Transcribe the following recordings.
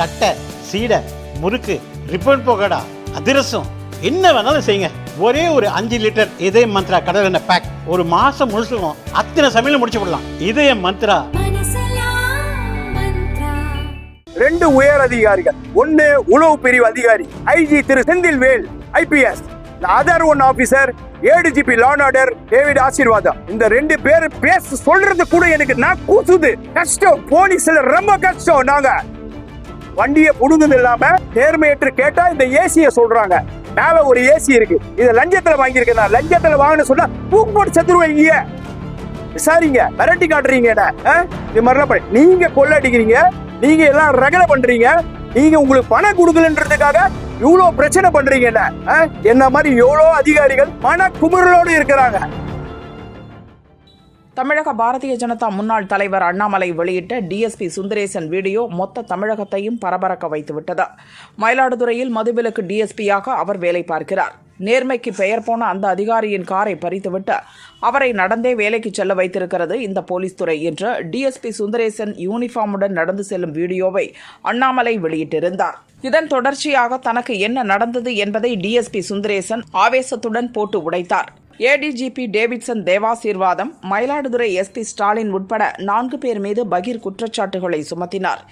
தட்டை சீடை முறுக்கு ரிப்பன் போகடா அதிரசம் என்ன வேணாலும் செய்யுங்க. ஒரே ஒரு அஞ்சு லிட்டர் இதய மந்த்ரா கடல் எண்ணெய் பேக் ஒரு மாசம் முழுசுக்கும் அத்தனை சமையல் முடிச்சு விடலாம் இதய மந்த்ரா. ரெண்டு உயர் அதிகாரிகள் ஒன்னு உளவு பிரிவு அதிகாரி IG Thiru Senthilvel IPS. Other one officer ADGP law and order David Asirvatham. இந்த ரெண்டு பேர் பேச சொல்றது கூட எனக்கு நான் கூசுது. கஷ்டம் போலீஸ்ல ரொம்ப கஷ்டம் நாங்க. வண்டியை புடுங்குது இல்லாம நேர்மையற்று கேட்டா இந்த ஏசிய சொல்றாங்க. மேல ஒரு ஏசி இருக்கு. இது லஞ்சத்துல வாங்கியிருக்கேன். நான் லஞ்சத்துல வாங்கின சொன்னா தூக்கு போட்டு செத்துருவீங்க விசாரிங்க. மிரட்டி காட்டுறீங்க என்ன, ஆ? இது மாதிரிலாம் பண்ணி நீங்க கொள்ளடிக்கிறீங்க. நீங்க எல்லாம் ரகலை பண்றீங்க. நீங்க உங்களுக்கு பணம் கொடுக்கலன்றதுக்காக இவ்வளவு பிரச்சனை பண்றீங்க என்ன. ஆ? என்ன மாதிரி எவ்வளவு அதிகாரிகள் மன குமுறலோடு இருக்கிறாங்க. தமிழக பாரதிய ஜனதா முன்னாள் தலைவர் அண்ணாமலை வெளியிட்ட டிஎஸ்பி சுந்தரேசன் வீடியோ மொத்த தமிழகத்தையும் பரபரக்க வைத்துவிட்டது. மயிலாடுதுறையில் மதுவிலக்கு டிஎஸ்பியாக அவர் வேலை பார்க்கிறார். நேர்மைக்கு பெயர் போன அந்த அதிகாரியின் காரை பறித்துவிட்டு அவரை நடந்தே வேலைக்கு செல்ல வைத்திருக்கிறது இந்த போலீஸ் துறை என்று டிஎஸ்பி சுந்தரேசன் யூனிஃபார்முடன் நடந்து செல்லும் வீடியோவை அண்ணாமலை வெளியிட்டிருந்தார். இதன் தொடர்ச்சியாக தனக்கு என்ன நடந்தது என்பதை டிஎஸ்பி சுந்தரேசன் ஆவேசத்துடன் போட்டு உடைத்தார். ADGP Davidson Devasirvatham Mayiladuthurai SP Stalin உட்பட நான்கு பேர் மீது பகீர் குற்றச்சாட்டுகளை சுமத்தினார்.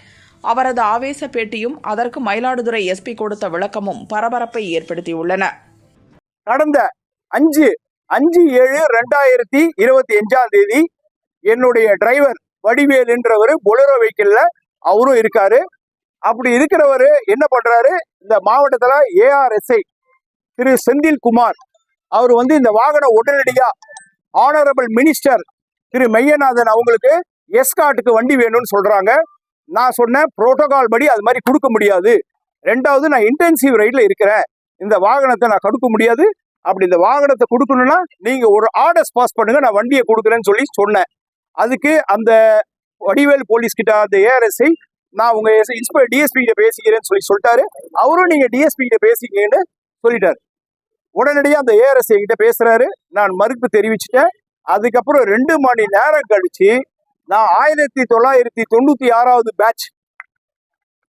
அவரது ஆவேச பேட்டியும் அதற்கு மயிலாடுதுறை எஸ்பி கொடுத்த விளக்கமும் பரபரப்பை ஏற்படுத்தியுள்ளன. கடந்த அஞ்சு அஞ்சு ஏழு ரெண்டாயிரத்தி இருபத்தி அஞ்சாம் தேதி என்னுடைய டிரைவர் வடிவேலுன்றவர் பொலரோ வெஹிக்கிள்ல அவரும் இருக்காரு. அப்படி இருக்கிறவரு என்ன பண்றாரு? இந்த மாவட்டத்துல ஏஆர்எஸ்ஐ திரு செந்தில் குமார் அவர் வந்து இந்த வாகனம் உடனடியாக ஆனரபிள் மினிஸ்டர் திரு மெய்யநாதன் அவங்களுக்கு எஸ்காட்டுக்கு வண்டி வேணும்னு சொல்கிறாங்க நான் சொன்னேன் புரோட்டோகால் படி அது மாதிரி கொடுக்க முடியாது. ரெண்டாவது நான் இன்டென்சிவ் ரைடில் இருக்கிறேன். இந்த வாகனத்தை நான் கொடுக்க முடியாது. அப்படி இந்த வாகனத்தை கொடுக்கணும்னா நீங்கள் ஒரு ஆர்டர்ஸ் பாஸ் பண்ணுங்கள் நான் வண்டியை கொடுக்குறேன்னு சொல்லி சொன்னேன். அதுக்கு அந்த வடிவேல் போலீஸ்கிட்ட அந்த ஏஆர்எஸ்ஐ நான் உங்கள் இன்ஸ்பெக்டர் டிஎஸ்பி கிட்ட பேசிக்கிறேன்னு சொல்லி சொல்லிட்டாரு. அவரும் நீங்கள் டிஎஸ்பி கிட்ட பேசிக்கிங்கன்னு சொல்லிட்டாரு. உடனடியாக அந்த ஏஆர்எஸ்ஐ கிட்ட பேசுறாரு. நான் மறுப்பு தெரிவிச்சிட்டேன். அதுக்கப்புறம் ரெண்டு மணி நேரம் கழிச்சு நான் ஆயிரத்தி தொள்ளாயிரத்தி தொண்ணூத்தி ஆறாவது பேட்ச்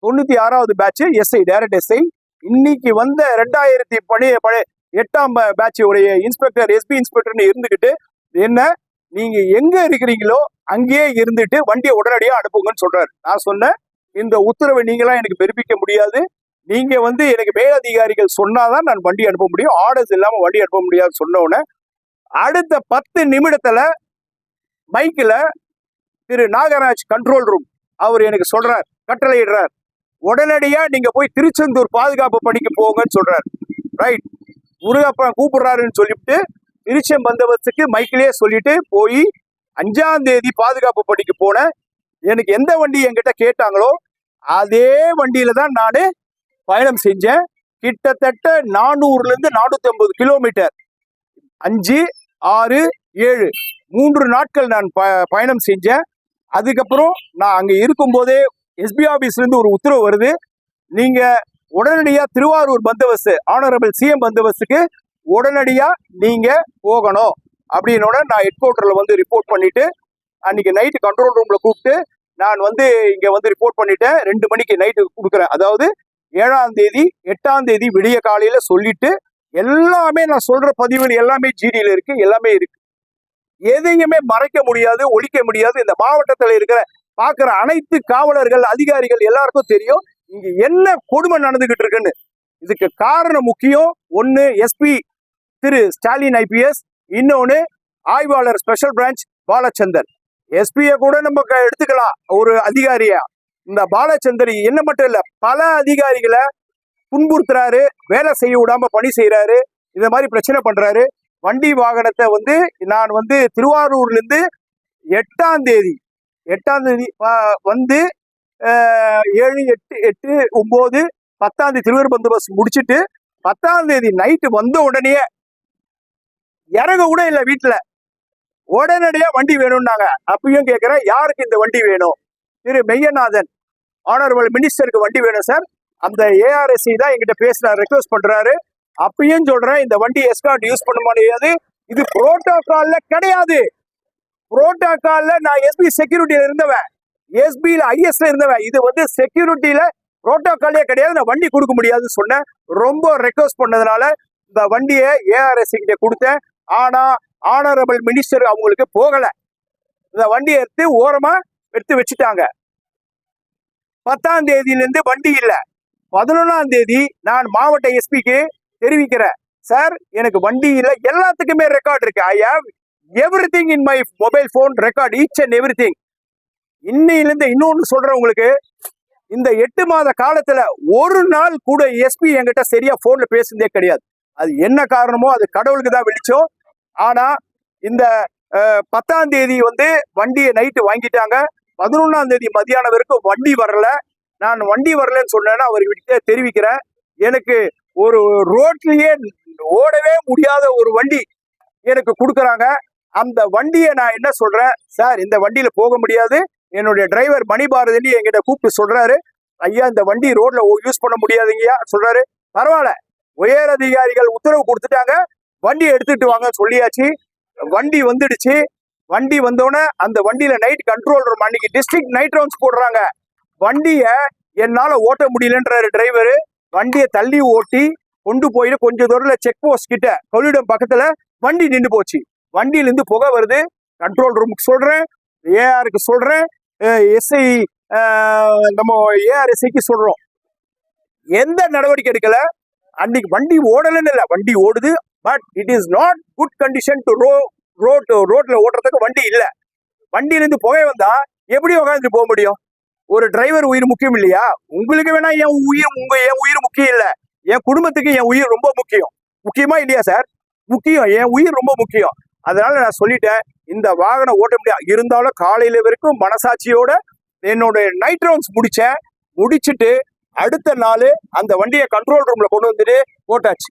தொண்ணூத்தி ஆறாவது பேட்ச் எஸ்ஐ டைரக்ட் எஸ்ஐ இன்னைக்கு வந்த ரெண்டாயிரத்தி பழைய பழைய எட்டாம் பேட்ச் உடைய இன்ஸ்பெக்டர் எஸ்பி இன்ஸ்பெக்டர்னு இருந்துகிட்டு என்ன நீங்க எங்க இருக்கிறீங்களோ அங்கேயே இருந்துட்டு வண்டியை உடனடியாக அனுப்புங்கன்னு சொல்றாரு. நான் சொன்னேன் இந்த உத்தரவை நீங்களாம் எனக்கு பிறப்பிக்க முடியாது. நீங்க வந்து எனக்கு மேலதிகாரிகள் சொன்னாதான் நான் வண்டி அனுப்ப முடியும். ஆர்டர்ஸ் இல்லாம வண்டி அனுப்ப முடியாது சொன்ன உடனே அடுத்த பத்து நிமிடத்துல மைக்கில் திரு நாகராஜ் கண்ட்ரோல் ரூம் அவர் எனக்கு சொல்றார் கட்டளையிடுறார். உடனடியா நீங்க போய் திருச்செந்தூர் பாதுகாப்பு பணிக்கு போங்கன்னு சொல்றார். ரைட் முருகப்பன் கூப்பிடுறாருன்னு சொல்லிவிட்டு திருச்செம் பந்தவத்துக்கு மைக்கிலேயே சொல்லிட்டு போய் அஞ்சாம் தேதி பாதுகாப்பு பணிக்கு போனேன். எனக்கு எந்த வண்டி என்கிட்ட கேட்டாங்களோ அதே வண்டியில தான் நான் பயணம் செஞ்சேன் கிட்டத்தட்ட நானூறுல இருந்து நானூத்தி ஐம்பது கிலோமீட்டர். அஞ்சு ஆறு ஏழு. மூன்று நாட்கள் நான் ப பயணம் செஞ்சேன் அதுக்கப்புறம் நான் அங்க இருக்கும்போதே எஸ்பி ஆஃபீஸ்லேருந்து ஒரு உத்தரவு வருது. நீங்க உடனடியாக திருவாரூர் பந்தோபஸ்து ஆனரபிள் சிஎம் பந்தோபஸ்துக்கு உடனடியாக நீங்கள் போகணும். அப்படின்னோட நான் ஹெட் குவார்ட்டரில் வந்து ரிப்போர்ட் பண்ணிவிட்டு அன்னைக்கு நைட்டு கண்ட்ரோல் ரூமில் கூப்பிட்டு நான் வந்து இங்கே வந்து ரிப்போர்ட் பண்ணிட்டேன். ரெண்டு மணிக்கு நைட்டு கொடுக்குறேன். அதாவது ஏழாம் தேதி எட்டாம் தேதி விடிய காலையில சொல்லிட்டு எல்லாமே நான் சொல்ற பதிவுகள் எல்லாமே ஜிடியில இருக்கு எல்லாமே இருக்கு. எதையுமே மறைக்க முடியாது ஒழிக்க முடியாது. இந்த மாவட்டத்தில் இருக்கிற பார்க்குற அனைத்து காவலர்கள் அதிகாரிகள் எல்லாருக்கும் தெரியும் இங்க என்ன கொடுமை நடந்துகிட்டு இருக்குன்னு. இதுக்கு காரணம் முக்கியம். ஒன்னு எஸ்பி திரு ஸ்டாலின் ஐபிஎஸ் இன்னொன்னு ஆய்வாளர் ஸ்பெஷல் பிரான்ச் பாலச்சந்தர். எஸ்பியை கூட நம்ம க- எடுத்துக்கலாம். ஒரு அதிகாரியா. இந்த பாலச்சந்தரி என்ன மட்டும் இல்ல பல அதிகாரிகளை துன்புறுத்துறாரு வேலை செய்ய விடாம பணி செய்யறாரு இந்த மாதிரி பிரச்சனை பண்றாரு. வண்டி வாகனத்தை வந்து நான் வந்து திருவாரூர்ல இருந்து எட்டாம் தேதி எட்டாம் தேதி வந்து ஏழு எட்டு எட்டு ஒன்பது பத்தாம் தேதி திருவாரூர் பந்தோபஸ்து முடிச்சுட்டு பத்தாம் தேதி நைட்டு வந்த உடனே இறங்க கூட இல்லை வீட்டில் உடனடியாக வண்டி வேணும்னாங்க. அப்பயும் கேட்குறேன் யாருக்கு இந்த வண்டி வேணும்? திரு மெய்யநாதன் ஆனரபிள் மினிஸ்டருக்கு வண்டி வேணும் சார். அந்த ஏஆர்எஸ்சி தான் எங்கிட்ட பேசுறாரு ரெக்வஸ்ட் பண்றாரு. அப்பயும் சொல்றேன் இந்த வண்டி எஸ்கார்ட் யூஸ் பண்ண முடியாது. இது புரோட்டோகால்ல கிடையாது. புரோட்டோகால்ல நான் எஸ்பி செக்யூரிட்டியில இருந்தவன். எஸ்பியில ஐஎஸ்ல இருந்தவன். இது வந்து செக்யூரிட்டியில புரோட்டோகாலே கிடையாது. நான் வண்டி கொடுக்க முடியாதுன்னு சொன்னேன். ரொம்ப ரெக்வஸ்ட் பண்ணதுனால இந்த வண்டியை ஏஆர்எஸ் கிட்ட கொடுத்தேன். ஆனா ஆனரபிள் மினிஸ்டர் அவங்களுக்கு போகல. இந்த வண்டியை எடுத்து ஓரமா எடுத்து வச்சுட்டாங்க. பத்தாம் தேதியிலிருந்து வண்டி இல்லை. பதினொன்றாம் தேதி நான் மாவட்ட எஸ்பிக்கு தெரிவிக்கிறேன். சார் எனக்கு வண்டி இல்லை. எல்லாத்துக்குமே ரெக்கார்ட் இருக்கு. I have everything in my mobile phone record each and everything இன்னையிலிருந்து இன்னொன்னு சொல்கிறேன் உங்களுக்கு. இந்த எட்டு மாத காலத்துல ஒரு நாள் கூட எஸ்பி என்கிட்ட சரியா ஃபோனில் பேசுனதே கிடையாது. அது என்ன காரணமோ அது கடவுளுக்கு தான் வெளிச்சம் ஆனா இந்த பத்தாம் தேதி வந்து வண்டியை நைட்டு வாங்கிட்டாங்க. பதினொன்றாம் தேதி மதியானம் வரைக்கும் வண்டி வரல. நான் வண்டி வரலன்னு சொன்னேன்னா அவர்கிட்ட தெரிவிக்கிறேன். எனக்கு ஒரு ரோட்லயே ஓடவே முடியாத ஒரு வண்டி எனக்கு கொடுக்குறாங்க. அந்த வண்டியை நான் என்ன சொல்றேன்? சார் இந்த வண்டியில போக முடியாது. என்னுடைய டிரைவர் மணிபாரதின்னு என்கிட்ட கூப்பிட்டு சொல்றாரு. ஐயா இந்த வண்டி ரோட்ல யூஸ் பண்ண முடியாதுங்கய்யா சொல்றாரு. பரவாயில்ல. உயர் அதிகாரிகள் உத்தரவு கொடுத்துட்டாங்க. வண்டி எடுத்துட்டு வாங்க சொல்லியாச்சு. வண்டி வந்துடுச்சு. வண்டி வந்தோடனே அந்த வண்டியில நைட் கண்ட்ரோல் ரூம் அன்னைக்கு டிஸ்ட்ரிக்ட் நைட் ரவுண்ட்ஸ் போடுறாங்க. வண்டிய என்னால ஓட்ட முடியலன்றாரு டிரைவர் வண்டியை தள்ளி ஓட்டி கொண்டு போயிட்டு கொஞ்சம் தூரத்துல செக் போஸ்ட் கிட்ட கொள்ளிடம் பக்கத்துல வண்டி நின்று போச்சு. வண்டியில இருந்து புகை வருது. கண்ட்ரோல் ரூமுக்கு சொல்றேன். ஏஆருக்கு சொல்றேன். எஸ்ஐ நம்ம ஏஆர்எஸ்ஐக்கு சொல்றோம். எந்த நடவடிக்கை எடுக்கல? அன்னைக்கு வண்டி ஓடலன்னு இல்லை. வண்டி ஓடுது but it is not good condition to ro road ரோட்ல ஓட்டுறதுக்கு வண்டி இல்லை. வண்டியிலேருந்து புகை வந்தா எப்படி உட்காந்துட்டு போக முடியும்? ஒரு டிரைவர் உயிர் முக்கியம் இல்லையா? உங்களுக்கு வேணா என் உயிர் உங்க என் உயிர் முக்கியம் இல்லை. என் குடும்பத்துக்கு என் உயிர் ரொம்ப முக்கியம். முக்கியமா இல்லையா சார் முக்கியம். என் உயிர் ரொம்ப முக்கியம். அதனால நான் சொல்லிட்டேன் இந்த வாகனம் ஓட்ட முடியாது இருந்தாலும் காலையில வரைக்கும் மனசாட்சியோட என்னோட நைட் ரவுண்ட்ஸ் முடிச்சேன். முடிச்சுட்டு அடுத்த நாள் அந்த வண்டியை கண்ட்ரோல் ரூம்ல கொண்டு வந்துட்டு போட்டாச்சு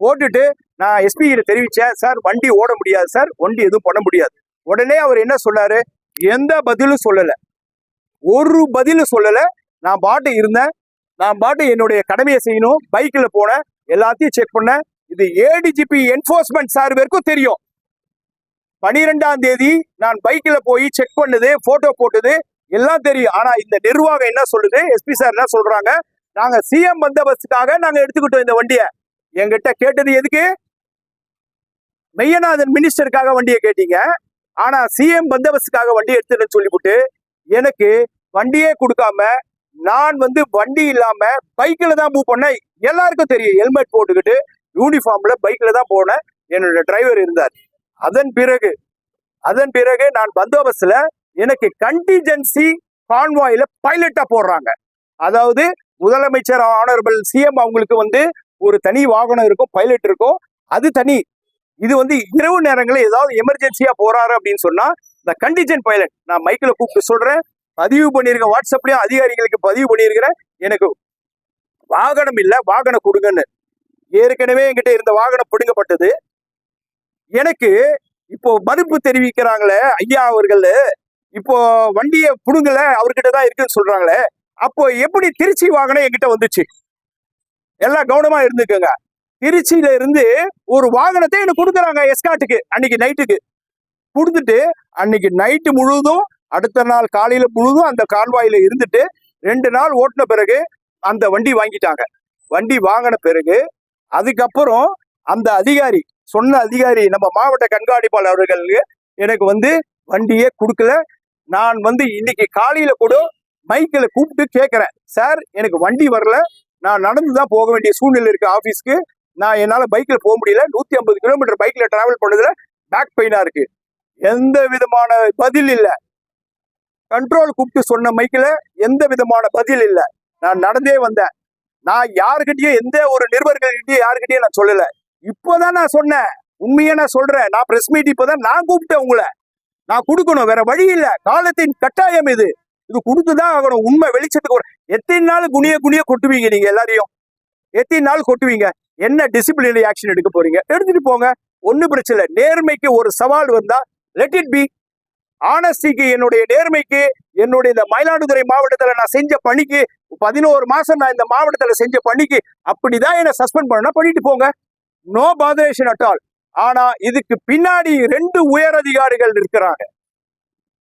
போட்டுட்டு நான் எஸ்பி கிட்ட தெரிவிச்சேன் சார் வண்டி ஓட முடியாது சார். வண்டி எதுவும் பண்ண முடியாது. உடனே அவர் என்ன சொன்னாரு? எந்த பதிலும் சொல்லல. ஒரு பதிலும் சொல்லல. நான் பாட்டு இருந்தேன். நான் பாட்டு என்னுடைய கடமையை செய்யணும். பைக்ல போனேன். எல்லாத்தையும் செக் பண்ணேன். இது ஏடிஜிபி என்ஃபோர்ஸ்மெண்ட் சார் வரைக்கும் தெரியும். பனிரெண்டாம் தேதி நான் பைக்கில் போய் செக் பண்ணுது போட்டோ போட்டது எல்லாம் தெரியும். ஆனா இந்த நிர்வாகம் என்ன சொல்லுது? எஸ்பி சார் என்ன சொல்றாங்க? நாங்க சிஎம் பந்தோபஸ்துக்காக நாங்க எடுத்துக்கிட்டோம் இந்த வண்டியை. எங்கிட்ட கேட்டது எதுக்கு? மெய்யநாதன் மினிஸ்டருக்காக வண்டியை கேட்டீங்க. ஆனா சிஎம் பந்தோபஸ்துக்காக வண்டி எடுத்துன்னு சொல்லிவிட்டு எனக்கு வண்டியே கொடுக்காம நான் வந்து வண்டி இல்லாம பைக்ல தான் மூவ் பண்ணேன். எல்லாருக்கும் தெரியும் ஹெல்மெட் போட்டுக்கிட்டு யூனிஃபார்ம்ல பைக்ல தான் போனேன். என்னோட டிரைவர் இருந்தார். அதன் பிறகு அதன் பிறகு நான் பந்தோபஸ்துல எனக்கு கண்டிஜென்சி கான்வாயில பைலட்டா போடுறாங்க. அதாவது முதலமைச்சர் ஆனரபிள் சிஎம் அவங்களுக்கு வந்து ஒரு தனி வாகனம் இருக்கும் பைலட் இருக்கும். அது தனி. இது வந்து இரவு நேரங்களில் ஏதாவது எமர்ஜென்சியா போறாரு அப்படின்னு சொன்னா இந்த கண்டிஜென்ட் பைலட் நான் மைக்கில் கூப்பிட்டு சொல்றேன். பதிவு பண்ணியிருக்கேன் வாட்ஸ்அப்லயும் அதிகாரிகளுக்கு பதிவு பண்ணியிருக்கிறேன் எனக்கு வாகனம் இல்லை வாகனம் கொடுங்கன்னு. ஏற்கனவே என்கிட்ட இருந்த வாகனம் பிடுங்கப்பட்டது. எனக்கு இப்போ மறுப்பு தெரிவிக்கிறாங்களே ஐயா அவர்கள். இப்போ வண்டியை பிடுங்கல அவர்கிட்ட தான் இருக்குன்னு சொல்றாங்களே. அப்போ எப்படி திருச்சி வாகனம் என்கிட்ட வந்துச்சு? எல்லாம் கவனமா இருந்துக்கோங்க. திருச்சியில இருந்து ஒரு வாகனத்தை எனக்கு கொடுக்குறாங்க எஸ்காட்டுக்கு அன்னைக்கு நைட்டுக்கு கொடுத்துட்டு அன்னைக்கு நைட்டு முழுவதும் அடுத்த நாள் காலையில முழுதும் அந்த கால்வாயில இருந்துட்டு ரெண்டு நாள் ஓட்டின பிறகு அந்த வண்டி வாங்கிட்டாங்க. வண்டி வாங்கின பிறகு அதுக்கப்புறம் அந்த அதிகாரி சொன்ன அதிகாரி நம்ம மாவட்ட கண்காணிப்பாளர் அவர்களுக்கு எனக்கு வந்து வண்டியே கொடுக்கல. நான் வந்து இன்னைக்கு காலையில கூட மைக்கில் கூப்பிட்டு கேட்குறேன் சார் எனக்கு வண்டி வரல. நான் நடந்து தான் போக வேண்டிய சூழ்நிலை இருக்கு ஆஃபீஸ்க்கு நான் என்னால் பைக்கில் போக முடியல. நூற்றி ஐம்பது கிலோமீட்டர் பைக்கில் ட்ராவல் பண்ணதில் பேக் பெயினாக இருக்குது எந்த விதமான பதில் இல்லை. கண்ட்ரோல் கூப்பிட்டு சொன்ன மைக்கில் எந்த விதமான பதில் இல்லை. நான் நடந்தே வந்தேன். நான் யாருக்கிட்டேயும் எந்த ஒரு நிருபர்கள்கிட்டயும் யாருக்கிட்டேயும் நான் சொல்லல. இப்போதான் நான் சொன்னேன். உண்மையா நான் சொல்கிறேன் நான் ப்ரெஸ் மீட் இப்போ தான் நான் கூப்பிட்டேன் உங்களை. நான் கொடுக்கணும். வேற வழி இல்லை. காலத்தின் கட்டாயம் இது. இது கொடுத்துதான் ஆகணும். உண்மை வெளிச்சத்துக்கு வரும் எத்தனை நாள் குனிய குனிய கொட்டுவீங்க நீங்க எல்லாரையும்? எத்தனை நாள் கொட்டுவீங்க? என்ன டிசிப்ளினரி ஆக்ஷன் எடுக்க போறீங்க? எடுத்துட்டு போங்க. ஒன்னும் பிரச்சனை இல்லை. நேர்மைக்கு ஒரு சவால் வந்தா லெட் இட் பி ஆனஸ்டிக்கு என்னுடைய நேர்மைக்கு என்னுடைய இந்த மயிலாடுதுறை மாவட்டத்துல நான் செஞ்ச பணிக்கு பதினோரு மாசம் நான் இந்த மாவட்டத்துல செஞ்ச பணிக்கு அப்படிதான் என்ன சஸ்பெண்ட் பண்ணா பண்ணிட்டு போங்க. நோ பாதரேஷன் அட் ஆல் ஆனா இதுக்கு பின்னாடி ரெண்டு உயர் அதிகாரிகள் இருக்கிறாங்க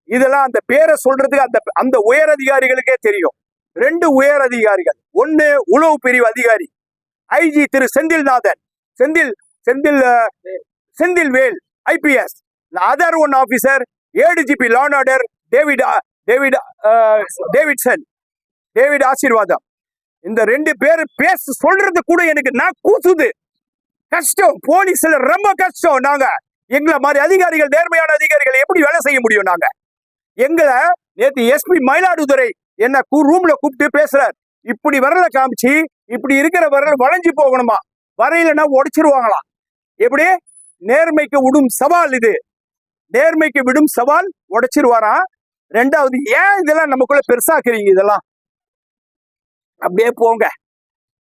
இதெல்லாம் அந்த பேரை சொல்றதுக்கு அந்த அந்த உயர் அதிகாரிகளுக்கே தெரியும். ரெண்டு உயர் அதிகாரிகள். ஒன்னு உளவு பிரிவு அதிகாரி. IG Thiru Senthilnathan. Senthil Senthil Senthilvel IPS other one officer ADGP law and order David David Davidson. David Asirvatham. இந்த ரெண்டு பேர் பேச சொல்றது கூட எனக்கு நான் கூசுது. கஷ்டம் போலீஸ்ல ரொம்ப கஷ்டம் நாங்க. எங்களை மாதிரி அதிகாரிகள் நேர்மையான அதிகாரிகள் எப்படி வேலை செய்ய முடியும் நாங்க? எங்களை நேற்று எஸ்பி மயிலாடுதுறை என்ன ரூம்ல கூப்பிட்டு பேசுறார். இப்படி வரல காமிச்சு இப்படி இருக்கிற வரையில் வளைஞ்சு போகணுமா? வரையிலன்னா உடைச்சிருவாங்களாம். எப்படி? நேர்மைக்கு விடும் சவால் இது. நேர்மைக்கு விடும் சவால் உடைச்சிருவாராம் ரெண்டாவது ஏன் இதெல்லாம் நமக்குள்ள பெருசாக்குறீங்க இதெல்லாம்? அப்படியே போங்க.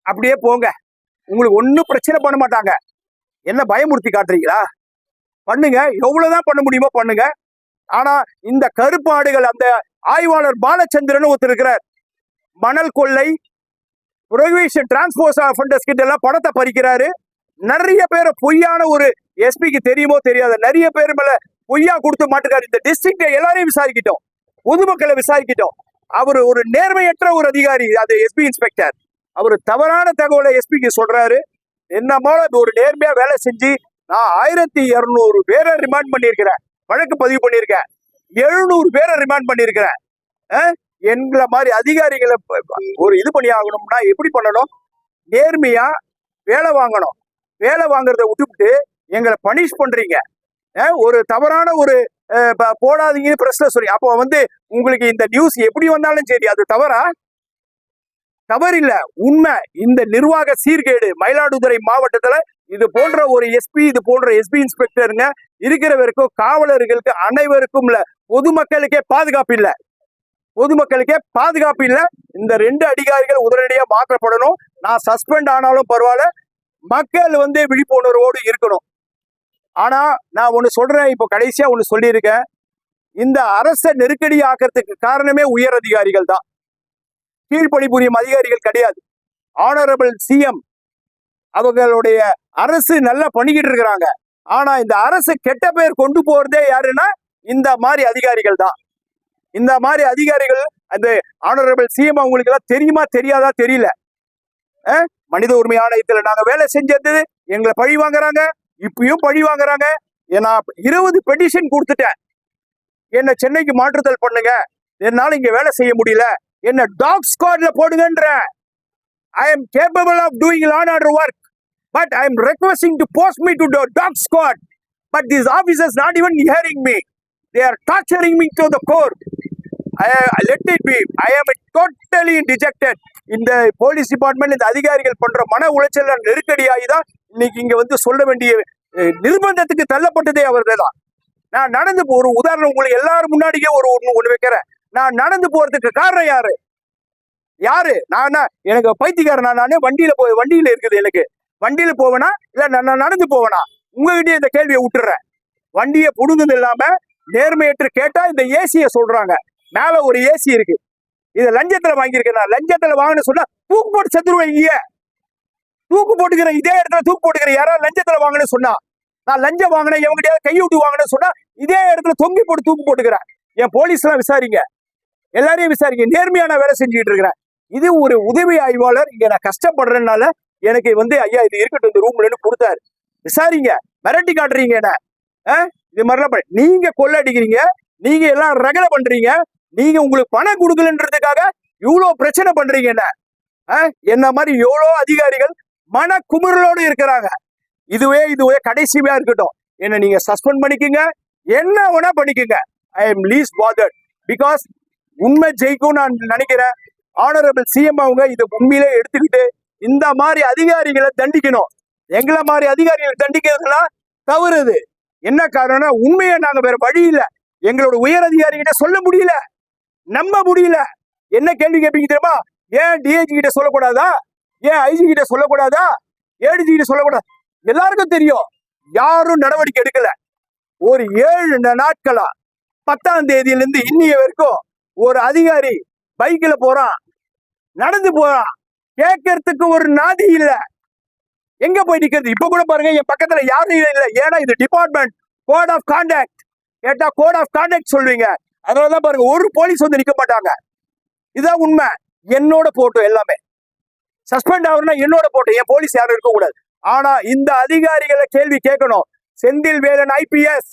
அப்படியே போங்க. உங்களுக்கு ஒன்றும் பிரச்சனை பண்ண மாட்டாங்க. என்ன பயமுறுத்தி காட்டுறீங்களா? பண்ணுங்க. எவ்வளவுதான் பண்ண முடியுமோ பண்ணுங்க. ஆனா இந்த கருப்பாடுகள் அந்த ஆய்வாளர் பாலச்சந்திரன் ஒருத்தர் இருக்கிறார். மணல் கொள்ளை புரோகிஷன் டிரான்ஸ்போர்ட் ஃபண்டஸ் கிட்ட எல்லாம் பணத்தை பறிக்கிறாரு. நிறைய பேரை பொய்யான ஒரு எஸ்பிக்கு தெரியுமோ தெரியாத நிறைய பேர் மேல பொய்யா கொடுத்து மாட்டுக்காரு இந்த டிஸ்ட்ரிக்ட எல்லாரையும் விசாரிக்கிட்டோம். பொதுமக்களை விசாரிக்கிட்டோம். அவர் ஒரு நேர்மையற்ற ஒரு அதிகாரி அது எஸ்பி இன்ஸ்பெக்டர் அவர் தவறான தகவலை எஸ்பிக்கு சொல்றாரு. என்னமோ ஒரு நேர்மையா வேலை செஞ்சு நான் ஆயிரத்தி இருநூறு பேரை ரிமாண்ட் பண்ணியிருக்கிறேன். வழக்கு பதிவு பண்ணியிருக்கேன். எழுநூறு பேரை ரிமாண்ட் பண்ணியிருக்கிறேன். எங்களை மாதிரி அதிகாரிகளை ஒரு இது பண்ணி ஆகணும்னா எப்படி பண்ணணும்? நேர்மையா வேலை வாங்கணும். வேலை வாங்குறத விட்டுவிட்டு எங்களை பனிஷ் பண்றீங்க. ஒரு தவறான ஒரு போடாதீங்கன்னு பிரஸ்ல சொல்லி அப்போ வந்து உங்களுக்கு இந்த நியூஸ் எப்படி வந்தாலும் சரி அது தவறா? தவறு உண்மை. இந்த நிர்வாக சீர்கேடு மயிலாடுதுறை மாவட்டத்துல இது போன்ற ஒரு எஸ்பி இது போன்ற எஸ்பி இன்ஸ்பெக்டருங்க இருக்கிறவருக்கும் காவலர்களுக்கு அனைவருக்கும் இல்ல பொதுமக்களுக்கே பாதுகாப்பு இல்லை. பொதுமக்களுக்கே பாதுகாப்பு இல்லை. இந்த ரெண்டு அதிகாரிகள் உடனடியாக மாற்றப்படணும். நான் சஸ்பெண்ட் ஆனாலும் பரவாயில்ல. மக்கள் வந்து விழிப்புணர்வோடு இருக்கணும். ஆனா நான் ஒன்று சொல்றேன். இப்போ கடைசியா ஒன்று சொல்லியிருக்கேன். இந்த அரசை நெருக்கடி ஆக்கிறதுக்கு காரணமே உயர் அதிகாரிகள் தான். கீழ்ப்பணிபுரியும் அதிகாரிகள் கிடையாது. ஆனரபிள் சிஎம் அவங்களுடைய அரசு நல்லா பண்ணிக்கிட்டு இருக்கிறாங்க. ஆனா இந்த அரசு கெட்ட பேர் கொண்டு போறதே யாருன்னா இந்த மாதிரி அதிகாரிகள் தான். இந்த மாதிரி அதிகாரிகள் அந்த ஆனரபிள் சிஎம் அவங்களுக்கு எல்லாம் தெரியுமா தெரியாதா? தெரியல. மனித உரிமை ஆணையத்தில் நாங்க வேலை செஞ்சது எங்களை பழி வாங்குறாங்க இப்பயும் பழி வாங்குறாங்க. நான் இருபது பெட்டிஷன் கொடுத்துட்டேன். என்ன சென்னைக்கு மாற்றுதல் பண்ணுங்க என்னால இங்க வேலை செய்ய முடியல. என்ன டாக் ஸ்குவாட்ல போடுங்கன்ற. I am capable of doing law and order work but I am requesting to post me to dog squad but this officers not even hearing me they are torturing me to the core. I, let it be. I am totally dejected. இந்த police department இந்த அதிகாரிகள் பண்ற மன உளைச்சல் நெருக்கடியாகி தான் இன்னைக்கு இங்க வந்து சொல்ல வேண்டிய நிர்பந்தத்துக்கு தள்ளப்பட்டதே அவர்கள் தான். நான் நடந்து ஒரு உதாரணம் உங்களுக்கு எல்லாரும் முன்னாடியே ஒரு ஒன்று ஒன்று வைக்கிறேன். நான் நடந்து போறதுக்கு காரணம் யாரு? யாரு? நான் எனக்கு எனக்கு நான் நானே வண்டியில போய் வண்டியில இருக்குது எனக்கு. வண்டியில போவேனா? இல்ல நான் நான் நடந்து போவேனா? உங்ககிட்டயே இந்த கேள்வியை விட்டுறேன். வண்டியை புடுங்குது இல்லாம நேர்மையற்று கேட்டா இந்த ஏசிய சொல்றாங்க. மேல ஒரு ஏசி இருக்கு. இது லஞ்சத்துல வாங்கியிருக்கேன் நான். லஞ்சத்துல வாங்கினு சொன்னா தூக்கு போட்டு செத்துருவேன் இங்கே தூக்கு போட்டுக்கிறேன் இதே இடத்துல தூக்கு போட்டுக்கிறேன் யாராவது லஞ்சத்துல வாங்கினு சொன்னா? நான் லஞ்சம் வாங்கினேன் எவங்கிட்டயாவது கையூட்டு வாங்கினேன்னு சொன்னா இதே இடத்துல தொங்கி போட்டு தூக்கு போட்டுக்கிறேன். என் போலீஸ்லாம் விசாரிங்க. எல்லாரையும் விசாரிங்க. நேர்மையான வேலை செஞ்சுக்கிட்டு இருக்கிறேன். இது ஒரு உதவி ஆய்வாளர். இங்க நான் கஷ்டப்படுறதுனால எனக்கு வந்து ஐயா இது இருக்கட்டும் இந்த ரூம்லன்னு கொடுத்தாரு. விசாரிங்க. மிரட்டி காட்டுறீங்க என்ன. ஆ? இது மாதிரிலாம் நீங்க கொள்ள அடிக்கிறீங்க நீங்க எல்லாம் ரகலை பண்றீங்க நீங்க உங்களுக்கு பணம் கொடுக்கலன்றதுக்காக இவ்வளோ பிரச்சனை பண்றீங்க என்ன? ஆ? என்ன மாதிரி எவ்வளோ அதிகாரிகள் மன குமுறலோடு இருக்கிறாங்க. இதுவே இதுவே கடைசியா இருக்கட்டும். என்ன நீங்க சஸ்பெண்ட் பண்ணிக்கோங்க என்ன வேணா பண்ணிக்கங்க. I am least bothered. Because உண்மை ஜெயிக்கும் நான் நினைக்கிறேன். ஆனரபிள் சிஎம் அவங்க இதை உண்மையிலே எடுத்துக்கிட்டு இந்த மாதிரி அதிகாரிகளை தண்டிக்கணும். எங்களை மாதிரி அதிகாரிகளை தண்டிக்கிறதுலாம் தவறுது என்ன காரணம்னா உண்மையை நாங்க வேற வழி இல்லை. எங்களோட உயர் அதிகாரிகிட்ட சொல்ல முடியல. நம்ப முடியல. என்ன கேள்வி கேட்பீங்க தெரியுமா? ஏன் டிஐஜி கிட்ட சொல்லக்கூடாதா? ஏன் ஐஜி கிட்ட சொல்லக்கூடாதா? ஏடிஜி கிட்ட சொல்லக்கூடாது எல்லாருக்கும் தெரியும். யாரும் நடவடிக்கை எடுக்கல. ஒரு ஏழு நாட்களா பத்தாம் தேதியிலிருந்து இன்னைய வரைக்கும் ஒரு அதிகாரி பைக்ல போறான். நடந்து போறான். கேட்கறதுக்கு ஒரு நாதி இல்லை. எங்க போய் நிக்கிறது? இப்ப கூட பாருங்க என் பக்கத்துல யாரும் இல்லை ஏன்னா இது டிபார்ட்மெண்ட் கோட் ஆஃப் கான்டாக்ட் கேட்டா கோட் ஆஃப் கான்டாக்ட் சொல்வீங்க அதனாலதான் பாருங்க ஒரு போலீஸ் வந்து நிக்க மாட்டாங்க. இதுதான் உண்மை. என்னோட போட்டோ எல்லாமே. சஸ்பெண்ட் ஆகணும்னா என்னோட போட்டோ என் போலீஸ் யாரும் இருக்க கூடாது. ஆனா இந்த அதிகாரிகளை கேள்வி கேட்கணும். Senthil Velan IPS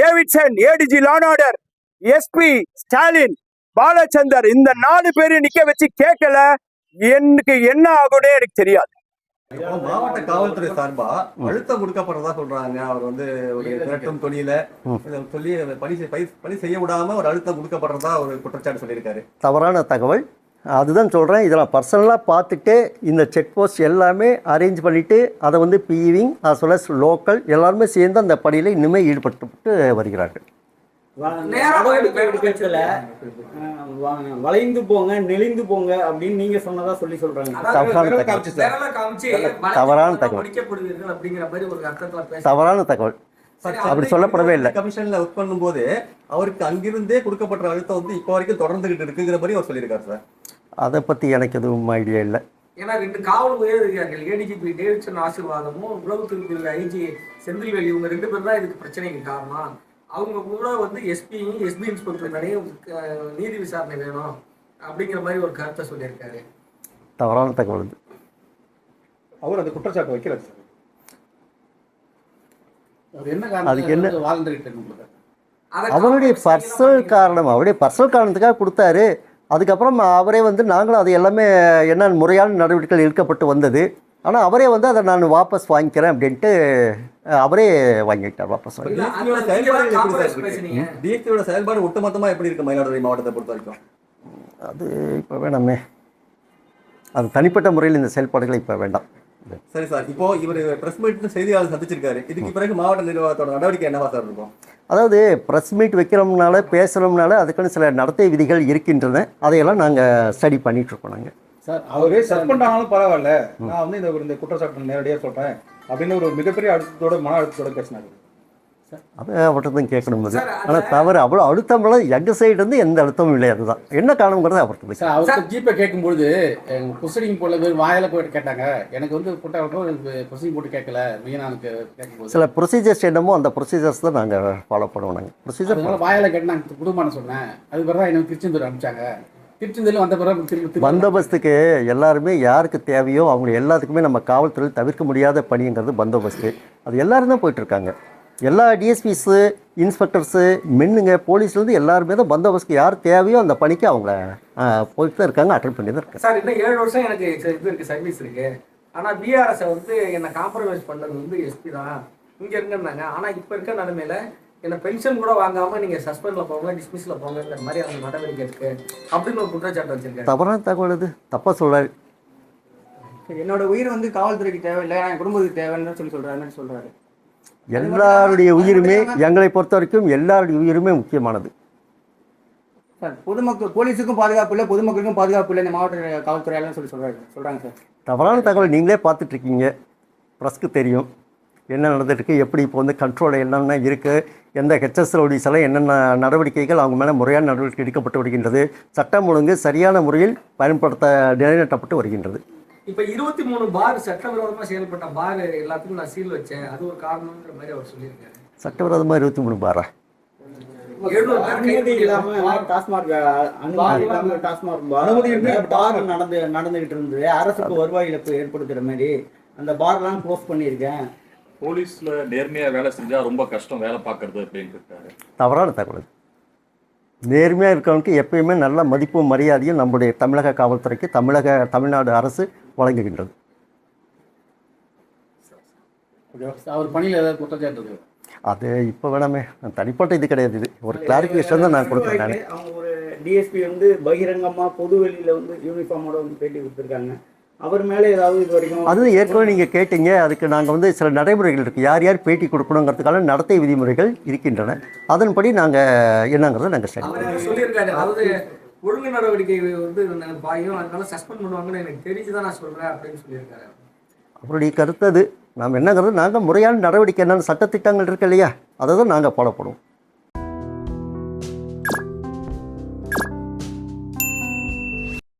Davidson ADG law and order SP Stalin Balachander. இந்த நாலு பேரையும் நிக்க வச்சு கேட்கல. எனக்கு என்ன ஆகும்னே எனக்கு தெரியாது. மாவட்ட காவல்துறை சார்பா அழுத்தம் கொடுக்கப்படுறதா சொல்றாங்க. அவர் வந்து ஒரு திரட்டும் தொழில சொல்லி பணி செய்- பணி- செய்ய விடாம ஒரு அழுத்தம் கொடுக்கப்படுறதா ஒரு குற்றச்சாட்டு சொல்லியிருக்காரு. தவறான தகவல். அதுதான் சொல்கிறேன் இதில் பர்சனலாக பார்த்துட்டு இந்த செக் போஸ்ட் எல்லாமே அரேஞ்ச் பண்ணிவிட்டு அதை வந்து பீவிங் அஸ் வெல் அஸ் லோக்கல் எல்லாருமே சேர்ந்து அந்த பணியில் இன்னுமே ஈடுபட்டு வருகிறார்கள். வளைந்து போங்க நெளிந்து போங்க அப்படின்னு நீங்க சொன்னதா சொல்லி சொல்றாங்க. தவறான தகவல். தவறான தகவல். அப்படிங்கிற மாதிரி ஒரு அர்த்தத்துல பேச தவறான தகவல். அப்படி சொல்லப்படவே இல்லை. கமிஷன்ல ஒர்க் பண்ணும்போது அவருக்கு அங்கிருந்தே கொடுக்கப்பட்ட அழுத்தம் வந்து இப்போ வரைக்கும் தொடர்ந்துகிட்டு இருக்குங்கிற மாதிரி அவர் சொல்லியிருக்காரு சார். அதை பற்றி எனக்கு எதுவும் ஐடியா இல்லை. ஏன்னா ரெண்டு காவல் உயர் அதிகாரிகள் ஏடிஜிபி டேவிட்சன் ஆசீர்வாதமும் உளவுத்துறை ஐஜி செந்தில்வேலி இவங்க ரெண்டு பேரும் தான் இதுக்கு பிரச்சனைக்கு காரணம். அவங்க கூட வந்து எஸ்பியும் எஸ்பி இன்ஸ்பெக்டர் மேலேயும் அஹ், நீதி விசாரணை வேணும் அப்படிங்கிற மாதிரி ஒரு கருத்தை சொல்லியிருக்காரு. தவறான தகவல் இது அவர் அந்த குற்றச்சாட்டு வைக்கிறார் சார். அவர் என்ன அதுக்கு என்ன- வாழ்ந்துகிட்டு அவருடைய பர்சனல் காரணம் அவருடைய பர்சனல் காரணத்துக்காக கொடுத்தாரு. அதுக்கப்புறம் அவரே வந்து நாங்களும் அது எல்லாமே என்ன முறையான நடவடிக்கைகள் எடுக்கப்பட்டு வந்தது. ஆனால் அவரே வந்து அதை நான் வாபஸ் வாங்கிக்கிறேன் அப்படின்ட்டு அவரே வாங்கிட்டார் வாபஸ் டிஎஸ்பியோட செயல்பாடு நீங்க எப்படி சார் காங்கிரஸ் பேசுனீங்க. இருக்கு டிஎஸ்பியோட செயல்பாடு ஒட்டுமொத்தமா எப்படி இருக்கு மயிலாடுதுறை மாவட்டத்தை பொறுத்த வரைக்கும்? அது இப்போ வேணாமே. அது தனிப்பட்ட முறையில் இந்த செயல்பாடுகளை இப்போ வேண்டாம். சரி சார் இப்போ இவர் பிரஸ் மீட் செய்தியாளர் சந்திச்சிருக்காரு. இதுக்கு பிறகு மாவட்ட நிர்வாகத்தோட நடவடிக்கை என்னவா சார் இருக்கும்? அதாவது ப்ரெஸ் மீட் வைக்கிறோம்னால பேசுகிறோம்னால அதுக்குன்னு சில நடத்தை விதிகள் இருக்கின்றன. அதையெல்லாம் நாங்கள் ஸ்டடி பண்ணிகிட்ருக்கோம் நாங்கள் சார் அவரே சஸ்பெண்ட் ஆனாலும் பரவாயில்ல. நான் வந்து இந்த ஒரு இந்த குற்றச்சாட்டு நேரடியாக சொல்றேன் அப்படின்னு ஒரு மிகப்பெரிய அழுத்தத்தோட மன அழுத்தத்தோட பேசினாரு. அதை அவர்கிட்ட தான் கேட்கணும் அது ஆனால் தவறு அவ்வளோ அழுத்தம்லாம் எங்கள் சைடு இருந்து எந்த அழுத்தமும் இல்லை அதுதான். என்ன காரணங்கிறது அவர்கிட்ட தான் சார் அவர்கிட்ட ஜிபே கேட்கும்பொழுது ப்ரொசீடிங் போல பேர் வாயில போயிட்டு கேட்டாங்க. எனக்கு வந்து போட்ட ப்ரொசீடிங் போட்டு கேட்கல. கேட்கும்போது. சில ப்ரொசீஜர்ஸ் என்னமோ அந்த ப்ரொசீஜர்ஸ் தான் நாங்கள் ஃபாலோ பண்ணுவோம் நாங்கள் ப்ரொசீஜர் வாயில கேட்டு நான் குடும்பம்னு சொன்னேன். அது பிறகு தான் எனக்கு திருச்செந்தூர் அனுப்பிச்சாங்க. பந்தோபஸ்துக்கு எல்லாருமே யாருக்கு தேவையோ அவங்க எல்லாத்துக்குமே நம்ம காவல்துறையில் தவிர்க்க முடியாத பணிங்கிறது பந்தோபஸ்து. அது எல்லாரும் தான் போயிட்டுருக்காங்க. எல்லா டிஎஸ்பிஸு இன்ஸ்பெக்டர்ஸு மென்னுங்க போலீஸ்லேருந்து எல்லாருமே தான் பந்தோபஸ்துக்கு யார் தேவையோ அந்த பணிக்கு அவங்கள போயிட்டு தான் இருக்காங்க அட்டன் பண்ணி தான் இருக்காங்க. சார் இன்னும் ஏழு வருஷம் எனக்கு இது இருக்கு சர்வீஸ் இருக்கு. ஆனா பிஆர்எஸ் வந்து என்னை காம்ப்ரமைஸ் பண்ணது வந்து எஸ்பி தான். இங்க இருங்கன்னாங்க ஆனா இப்ப இருக்க நிலைமையில என்ன பென்ஷன் கூட வாங்காம நீங்க சஸ்பெண்ட்ல போங்க டிஸ்மிஸ்ல போங்கிற மாதிரி அந்த நடவடிக்கை இருக்கு. அப்படின்னு ஒரு குற்றச்சாட்டு வச்சிருக்காரு. தவறான தகவல் இது. தப்பாக சொல்கிறாரு என்னோட உயிர் வந்து காவல்துறைக்கு தேவையில்லை என் குடும்பத்துக்கு தேவைன்னு சொல்லி சொல்றாரு மாதிரி சொல்றாரு. எல்லாருடைய உயிருமே எங்களை பொறுத்த வரைக்கும் எல்லாருடைய உயிருமே முக்கியமானது. சார் பொதுமக்கள் போலீஸுக்கும் பாதுகாப்பு இல்லை பொதுமக்களுக்கும் பாதுகாப்பு இல்லை இந்த மாவட்ட காவல்துறையாலும் சொல்லி சொல்றாரு சொல்றாங்க சார். தவறான தகவல் நீங்களே பார்த்துட்டு இருக்கீங்க. ப்ரெஸ்க்கு தெரியும். என்ன நடந்துட்டுருக்கு எப்படி இப்போ வந்து கண்ட்ரோல் என்னென்ன இருக்குது எந்த ஹெச்எஸ் ரவுடிஸ் எல்லாம் என்னென்ன நடவடிக்கைகள் அவங்க மேலே முறையான நடவடிக்கை எடுக்கப்பட்டு வருகின்றது சட்டம் ஒழுங்கு சரியான முறையில் பயன்படுத்த நிலைநாட்டப்பட்டு வருகின்றது. இப்ப இருபத்தி மூணு பார் சட்டவிரோதமா செயல்பட்ட பார் எல்லாத்துக்கும் நான் சீல் வச்சேன். அது ஒரு காரணம்ன்ற மாதிரி அவர் சொல்லியிருக்காரு. சட்டவிரோதமாக இருபத்தி மூணு பாரா? நடந்துகிட்டு இருந்தது. அரசுக்கு வருவாய் இழப்பு ஏற்படுத்துற மாதிரி அந்த பார்லாம் க்ளோஸ் பண்ணியிருக்கேன். போலீஸ்ல நேர்மையா வேலை செஞ்சா ரொம்ப கஷ்டம் வேலை பார்க்கறது அப்படின்னு தவறான தகவல். நேர்மையாக இருக்கவனுக்கு எப்பயுமே நல்ல மதிப்பும் மரியாதையும் நம்முடைய தமிழக காவல்துறைக்கு தமிழக தமிழ்நாடு அரசு வழங்குகின்றது. அவர் பணியில் ஏதாவது குற்றச்சாட்டு அது இப்போ வேணாமே. தனிப்பட்ட இது கிடையாது. இது ஒரு கிளாரிஃபிகேஷன் தான் நான் கொடுக்குறேன் நான் அவங்க ஒரு டிஎஸ்பி வந்து பகிரங்கமா பொது வெளியில வந்து யூனிஃபார்மோட வந்து பேட்டி கொடுத்துருக்காங்க. அவர் மேல ஏதாவது இது வரைக்கும் அது ஏற்கனவே நீங்கள் கேட்டீங்க. அதுக்கு நாங்கள் வந்து சில நடைமுறைகள் இருக்குது யார் யார் பேட்டி கொடுக்கணுங்கிறதுக்கான நடத்தை விதிமுறைகள் இருக்கின்றன. அதன்படி நாங்கள் என்னங்கிறத நாங்கள் சொல்லியிருக்காரு. அதாவது ஒழுங்கு நடவடிக்கை வந்து பாயும். அதனால சஸ்பெண்ட் பண்ணுவாங்கன்னு எனக்கு தெரிஞ்சுதான் நான் சொல்றேன் அப்படின்னு சொல்லியிருக்காரு. அவருடைய கருத்து அது. நாம் என்னங்கிறது நாங்கள் முறையான நடவடிக்கை என்னென்ன சட்டத்திட்டங்கள் இருக்கு இல்லையா? அதை தான் நாங்கள் ஃபாலோ பண்ணுவோம்.